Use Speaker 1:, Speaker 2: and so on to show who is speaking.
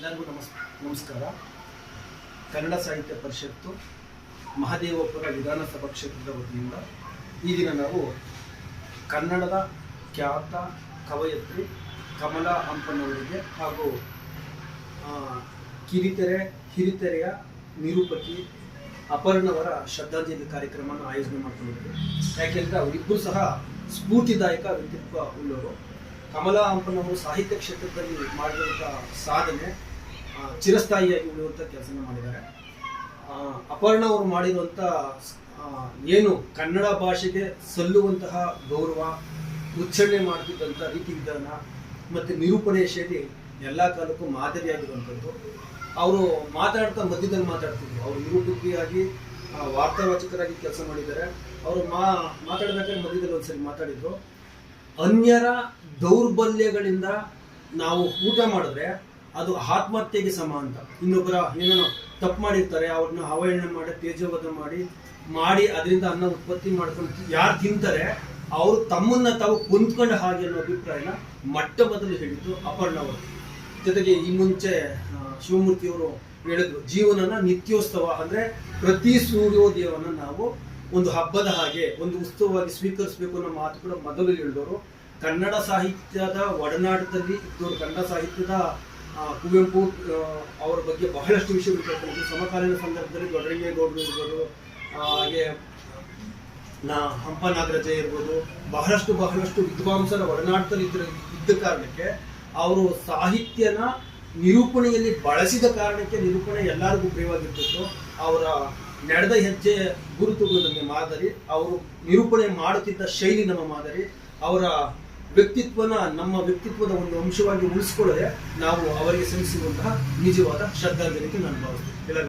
Speaker 1: ಎಲ್ಲರಿಗೂ ನಮಸ್, ನಮಸ್ಕಾರ. ಕನ್ನಡ ಸಾಹಿತ್ಯ ಪರಿಷತ್ತು ಮಹದೇವಪುರ ವಿಧಾನಸಭಾ ಕ್ಷೇತ್ರದ ವತಿಯಿಂದ ಈ ದಿನ ನಾವು ಕನ್ನಡದ ಖ್ಯಾತ ಕವಯತ್ರಿ ಕಮಲಾ ಹಂಪನವರಿಗೆ ಹಾಗೂ ಕಿರಿತೆರೆ, ಹಿರಿತೆರೆಯ ನಿರೂಪಕಿ ಅಪರ್ಣವರ ಶ್ರದ್ಧಾಂಜಲಿ ಕಾರ್ಯಕ್ರಮವನ್ನು ಆಯೋಜನೆ ಮಾಡ್ಕೊಂಡಿದ್ದೀವಿ ಯಾಕೆಂದರೆ ಅವರಿಬ್ಬರು ಸಹ ಸ್ಫೂರ್ತಿದಾಯಕ ವ್ಯಕ್ತಿತ್ವ ಉಳ್ಳವರು. ಕಮಲಾ ಹಂಪನವರು ಸಾಹಿತ್ಯ ಕ್ಷೇತ್ರದಲ್ಲಿ ಮಾಡಿದಂಥ ಸಾಧನೆ ಚಿರಸ್ಥಾಯಿಯಾಗಿ ಉಳಿಯುವಂಥ ಕೆಲಸನ ಮಾಡಿದ್ದಾರೆ. ಅಪರ್ಣ ಅವರು ಮಾಡಿರುವಂಥ ಏನು ಕನ್ನಡ ಭಾಷೆಗೆ ಸಲ್ಲುವಂತಹ ಗೌರವ ಉಚ್ಚಾರಣೆ ಮಾಡ್ತಿದ್ದಂಥ ರೀತಿ ವಿಧಾನ ಮತ್ತು ನಿರೂಪಣೆಯ ಶೈಲಿ ಎಲ್ಲ ಕಾಲಕ್ಕೂ ಮಾದರಿಯಾಗಿರುವಂಥದ್ದು ಅವರು ಮಾತಾಡ್ತಾ ಮಧ್ಯದಲ್ಲಿ ಮಾತಾಡ್ತಿದ್ರು. ಅವರು ನಿರೂಪಕಿಯಾಗಿ ವಾರ್ತಾವಾಚಕರಾಗಿ ಕೆಲಸ ಮಾಡಿದ್ದಾರೆ. ಅವರು ಮಾ, ಮಾತಾಡಬೇಕಾದ್ರೆ ಮಧ್ಯದಲ್ಲಿ ಒಂದ್ಸರಿ ಮಾತಾಡಿದ್ರು. ಅನ್ಯರ ದೌರ್ಬಲ್ಯಗಳಿಂದ ನಾವು ಊಟ ಮಾಡಿದ್ರೆ ಅದು ಆತ್ಮಹತ್ಯೆಗೆ ಸಮ ಅಂತ. ಇನ್ನೊಬ್ಬರ ಏನೋ ತಪ್ಪು ಮಾಡಿರ್ತಾರೆ, ಅವ್ರನ್ನ ಅವಹೇಳನ ಮಾಡಿ, ತೇಜೋವಧ ಮಾಡಿ ಮಾಡಿ ಅದರಿಂದ ಅನ್ನ ಉತ್ಪತ್ತಿ ಮಾಡ್ಕೊಂಡು ಯಾರು ತಿಂತಾರೆ, ಅವರು ತಮ್ಮನ್ನ ತಾವು ಕುಂತ್ಕೊಂಡ ಹಾಗೆ ಅನ್ನೋ ಅಭಿಪ್ರಾಯನ ಮಟ್ಟ ಬದಲು ಹೇಳಿದ್ದು ಅಪರ್ಣವರು ಜೊತೆಗೆ ಈ ಮುಂಚೆ ಶಿವಮೂರ್ತಿಯವರು ಹೇಳಿದ್ರು, ಜೀವನನ ನಿತ್ಯೋತ್ಸವ ಅಂದ್ರೆ ಪ್ರತಿ ಸೂರ್ಯೋದಯವನ್ನ ನಾವು ಒಂದು ಹಬ್ಬದ ಹಾಗೆ, ಒಂದು ಉತ್ಸವವಾಗಿ ಸ್ವೀಕರಿಸಬೇಕು ಅನ್ನೋ ಮಾತು ಕೂಡ ಮೊದಲು ಹೇಳಿದವರು. ಕನ್ನಡ ಸಾಹಿತ್ಯದ ಒಡನಾಟದಲ್ಲಿ ಇದ್ದವರು, ಕನ್ನಡ ಸಾಹಿತ್ಯದ ಕುವೆಂಪು ಅವರ ಬಗ್ಗೆ ಬಹಳಷ್ಟು ವಿಷಯಗಳು ಕೇಳ್ಕೊಂಡು ಸಮಕಾಲೀನ ಸಂದರ್ಭದಲ್ಲಿ ದೊಡ್ಡರಂಗೇಗೌಡರು ಇರ್ಬೋದು ಹಾಗೆ ನಾ ಹಂಪ ನಾಗರಾಜ ಇರ್ಬೋದು, ಬಹಳಷ್ಟು ಬಹಳಷ್ಟು ವಿದ್ವಾಂಸರ ಒಡನಾಟದಲ್ಲಿ ಇದ್ರ, ಇದ್ದ ಕಾರಣಕ್ಕೆ ಅವರು ಸಾಹಿತ್ಯನ ನಿರೂಪಣೆಯಲ್ಲಿ ಬಳಸಿದ ಕಾರಣಕ್ಕೆ ನಿರೂಪಣೆ ಎಲ್ಲರಿಗೂ ಪ್ರಿಯವಾಗಿರ್ತಿತ್ತು. ಅವರ ನಡೆದ ಹೆಜ್ಜೆ ಗುರುತುಗಳು ನಮಗೆ ಮಾದರಿ, ಅವರು ನಿರೂಪಣೆ ಮಾಡುತ್ತಿದ್ದ ಶೈಲಿ ನಮ್ಮ ಮಾದರಿ, ಅವರ ವ್ಯಕ್ತಿತ್ವನ ನಮ್ಮ ವ್ಯಕ್ತಿತ್ವದ ಒಂದು ಅಂಶವಾಗಿ ಉಳಿಸ್ಕೊಳ್ಳದೆ ನಾವು ಅವರಿಗೆ ಸಲ್ಲಿಸುವಂತಹ ನಿಜವಾದ ಶ್ರದ್ಧಾಂಜಲಿಗೆ ನಾನು ಭಾವಿಸ್ತೇನೆ.